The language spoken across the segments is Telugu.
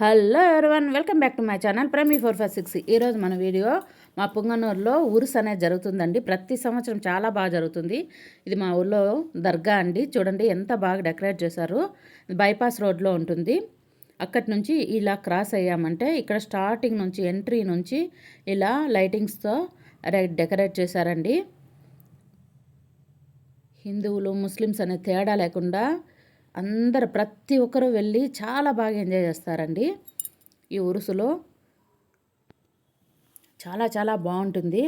Hello everyone welcome back to my channel Prami four five six ఈరోజు మన వీడియో మా పుంగనూరులో ఉరుస్ అనేది జరుగుతుందండి. ప్రతి సంవత్సరం చాలా బాగా జరుగుతుంది. ఇది మా ఊర్లో దర్గా అండి. చూడండి ఎంత బాగా డెకరేట్ చేశారు. బైపాస్ రోడ్లో ఉంటుంది. అక్కడి నుంచి ఇలా క్రాస్ అయ్యామంటే ఇక్కడ స్టార్టింగ్ నుంచి ఎంట్రీ నుంచి ఇలా లైటింగ్స్తో డెకరేట్ చేశారండి. హిందువులు ముస్లిమ్స్ అనే తేడా లేకుండా అందరు ప్రతి ఒక్కరూ వెళ్ళి చాలా బాగా ఎంజాయ్ చేస్తారండి. ఈ ఉరుసులో చాలా చాలా బాగుంటుంది.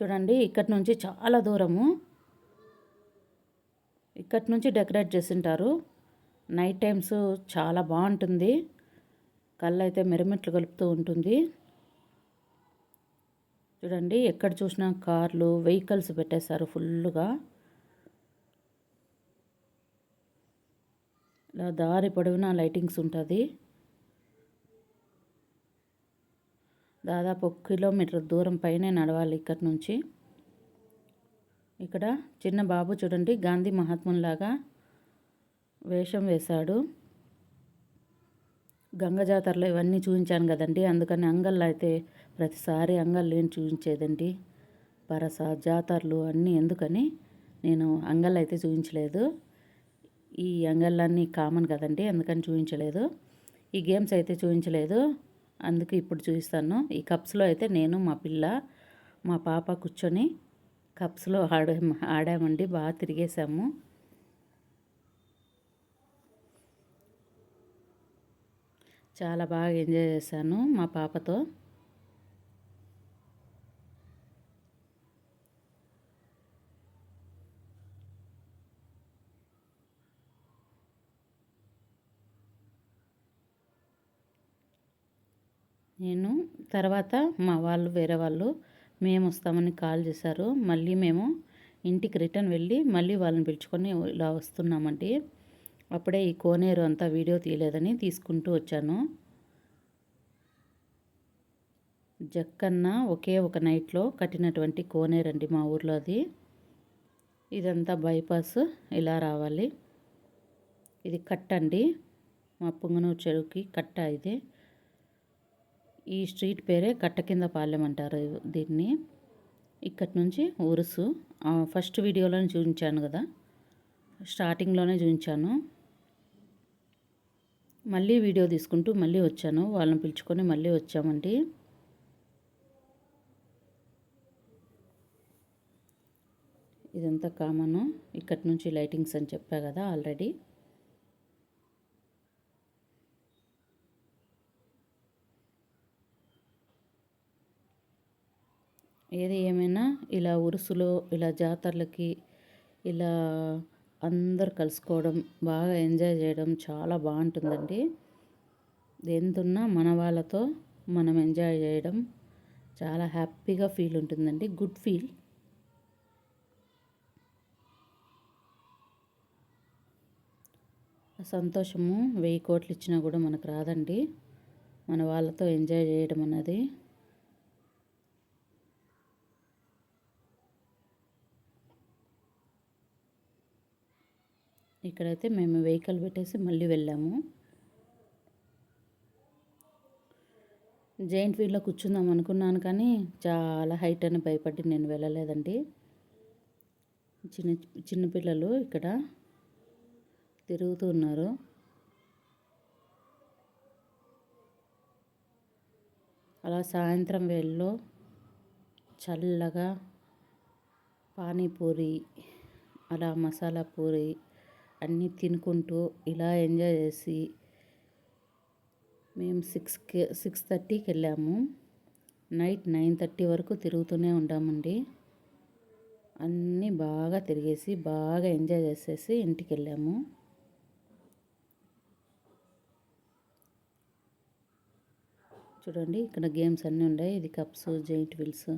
చూడండి ఇక్కడి నుంచి చాలా దూరము. ఇక్కడి నుంచి డెకరేట్ చేసింటారు. నైట్ టైమ్స్ చాలా బాగుంటుంది. కళ్ళు అయితే కలుపుతూ ఉంటుంది. చూడండి ఎక్కడ చూసినా కార్లు వెహికల్స్ పెట్టేశారు ఫుల్గా ఇలా దారి పొడవునా లైటింగ్స్ ఉంటుంది. దాదాపు ఒక కిలోమీటర్ దూరం పైనే నడవాలి ఇక్కడి నుంచి. ఇక్కడ చిన్న బాబు చూడండి గాంధీ మహాత్ములాగా వేషం వేశాడు. గంగ జాతరలో ఇవన్నీ చూపించాను కదండి అందుకని అంగల్లో అయితే ప్రతిసారి అంగళ్ళు ఏం చూపించేదండి? పరస జాతరలు అన్నీ ఎందుకని నేను అంగళ్ళు అయితే చూపించలేదు. ఈ అంగళ్ళన్నీ కామన్ కదండి అందుకని చూపించలేదు. ఈ గేమ్స్ అయితే చూపించలేదు. అందుకు ఇప్పుడు చూపిస్తాను. ఈ కప్స్లో అయితే నేను మా పిల్ల మా పాప కూర్చొని కప్స్లో ఆడే ఆడామండి. బాగా తిరిగేసాము చాలా బాగా ఎంజాయ్ చేశాను మా పాపతో. నేను తర్వాత మా వాళ్ళు వేరే వాళ్ళు మేము వస్తామని కాల్ చేశారు. మళ్ళీ మేము ఇంటికి రిటర్న్ వెళ్ళి మళ్ళీ వాళ్ళని పిలుచుకొని ఇలా వస్తున్నామండి అప్పుడే ఈ కోనేరు అంతా వీడియో తీయలేదని తీసుకుంటూ వచ్చాను. జక్కన్న ఒకే ఒక నైట్లో కట్టినటువంటి కోనేరు అండి మా ఊర్లో అది. ఇదంతా బైపాస్ ఇలా రావాలి. ఇది కట్టండి. మా పుంగనూరు చెరువుకి కట్ట ఇది. ఈ స్ట్రీట్ పేరే కట్ట కింద పాలెం అంటారు దీన్ని. ఇక్కడి నుంచి ఉరుసు ఫస్ట్ వీడియోలోనే చూపించాను కదా. స్టార్టింగ్లోనే చూపించాను. మళ్ళీ వీడియో తీసుకుంటూ మళ్ళీ వచ్చాను. వాళ్ళని పిలుచుకొని మళ్ళీ వచ్చామండి. ఇదంతా కామను. ఇక్కడి నుంచి లైటింగ్స్ అని చెప్పా కదా ఆల్రెడీ. ఏది ఏమైనా ఇలా ఉరుసులో ఇలా జాతరలకి ఇలా అందరు కలుసుకోవడం బాగా ఎంజాయ్ చేయడం చాలా బాగుంటుందండి. ఎంతున్నా మన వాళ్ళతో మనం ఎంజాయ్ చేయడం చాలా హ్యాపీగా ఫీల్ ఉంటుందండి. Good feel. సంతోషము వెయ్యి కోట్లు ఇచ్చినా కూడా మనకు రాదండి. మన వాళ్ళతో ఎంజాయ్ చేయడం అన్నది ఇక్కడైతే మేము వెహికల్ పెట్టేసి మళ్ళీ వెళ్ళాము. జైంట్ వీల్లో కూర్చుందాం అనుకున్నాను కానీ చాలా హైట్ అని భయపడి నేను వెళ్ళలేదండి. చిన్న చిన్నపిల్లలు ఇక్కడ తిరుగుతూ ఉన్నారు. అలా సాయంత్రం వేళలో చల్లగా పానీపూరి అలా మసాలా పూరి అన్నీ తినుకుంటూ ఇలా ఎంజాయ్ చేసి మేము సిక్స్కి సిక్స్ థర్టీకి వెళ్ళాము. నైట్ నైన్ థర్టీ వరకు తిరుగుతూనే ఉంటామండి. అన్నీ బాగా తిరిగేసి బాగా ఎంజాయ్ చేసేసి ఇంటికి వెళ్ళాము. చూడండి ఇక్కడ గేమ్స్ అన్నీ ఉన్నాయి. ఇది కప్స్ జైంట్ వీల్స్.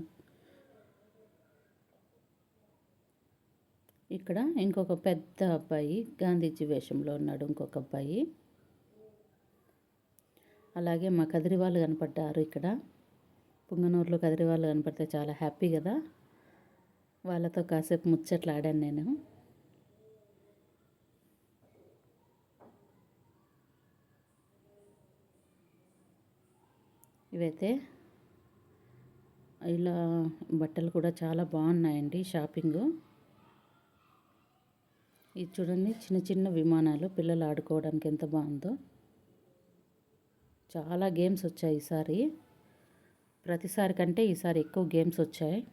ఇక్కడ ఇంకొక పెద్ద అబ్బాయి గాంధీజీ వేషంలో ఉన్నాడు ఇంకొక అబ్బాయి. అలాగే మా కదిరివాళ్ళు కనపడ్డారు ఇక్కడ. పుంగనూరులో కదిరివాళ్ళు కనపడితే చాలా హ్యాపీ కదా. వాళ్ళతో కాసేపు ముచ్చట్లు ఆడాను నేను. ఇవైతే ఇలా బట్టలు కూడా చాలా బాగున్నాయండి షాపింగు. ఇది చూడండి చిన్న చిన్న విమానాలు పిల్లలు ఆడుకోవడానికి ఎంత బాగుందో. చాలా గేమ్స్ వచ్చాయి ఈసారి. ప్రతిసారి కంటే ఈసారి ఎక్కువ గేమ్స్ వచ్చాయి.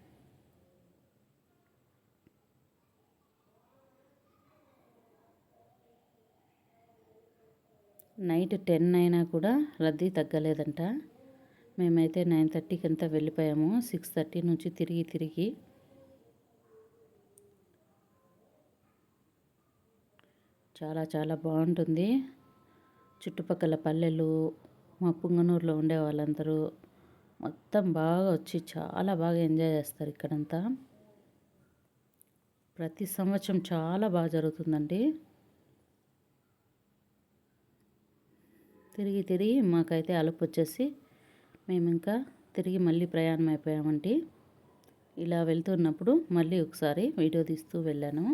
నైట్ టెన్ అయినా కూడా రద్దీ తగ్గలేదంట. మేమైతే నైన్ థర్టీకి అంతా వెళ్ళిపోయాము. సిక్స్ థర్టీ నుంచి తిరిగి తిరిగి చాలా చాలా బాగుంటుంది. చుట్టుపక్కల పల్లెలు మా పుంగనూరులో ఉండే వాళ్ళందరూ మొత్తం బాగా వచ్చి చాలా బాగా ఎంజాయ్ చేస్తారు ఇక్కడంతా. ప్రతి సంవత్సరం చాలా బాగా జరుగుతుందండి. తిరిగి తిరిగి మాకైతే అలుపు వచ్చేసి మేము ఇంకా తిరిగి మళ్ళీ ప్రయాణం అయిపోయామండి. ఇలా వెళ్తున్నప్పుడు మళ్ళీ ఒకసారి వీడియో తీస్తూ వెళ్ళాను.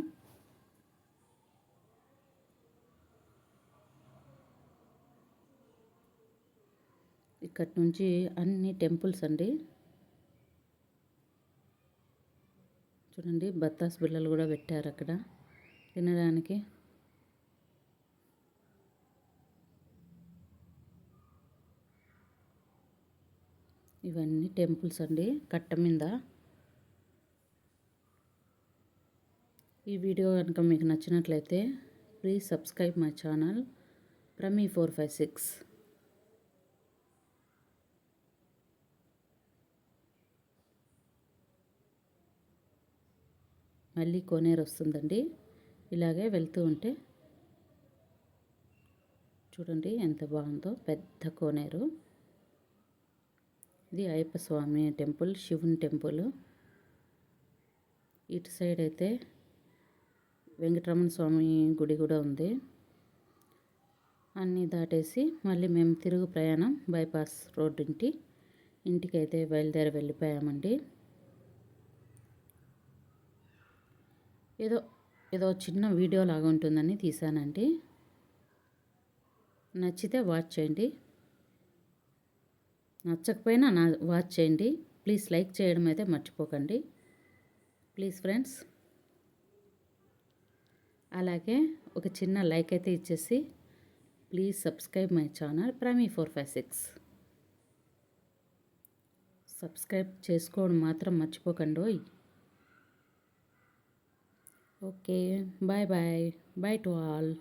ఇక్కడి నుంచి అన్ని టెంపుల్స్ అండి. చూడండి బత్తాస్ బిళ్ళలు కూడా పెట్టారు అక్కడ. తినడానికి. ఇవన్నీ టెంపుల్స్ అండి కట్ట మీద. ఈ వీడియో కనుక మీకు నచ్చినట్లయితే please subscribe my channel. Prami four five six. మళ్ళీ కోనేరు వస్తుందండి. ఇలాగే వెళ్తూ ఉంటే చూడండి ఎంత బాగుందో పెద్ద కోనేరు. ఇది అయ్యప్ప స్వామి టెంపుల్ శివుని టెంపుల్. ఇటు సైడ్ అయితే వెంకటరమణ స్వామి గుడి కూడా ఉంది. అన్నీ దాటేసి మళ్ళీ మేము తిరుగు ప్రయాణం బైపాస్ రోడ్డు ఇంటి ఇంటికైతే బయలుదేరి వెళ్ళిపోయామండి. ఏదో ఏదో చిన్న వీడియో లాగా ఉంటుందని తీసానండి. నచ్చితే వాచ్ చేయండి. నచ్చకపోయినా నా వాచ్ చేయండి. ప్లీజ్ లైక్ చేయడం అయితే మర్చిపోకండి. Please friends. అలాగే ఒక చిన్న లైక్ అయితే ఇచ్చేసి please subscribe my channel Prami four five six. Subscribe చేసుకోవడం మాత్రం మర్చిపోకండి okay bye bye bye to all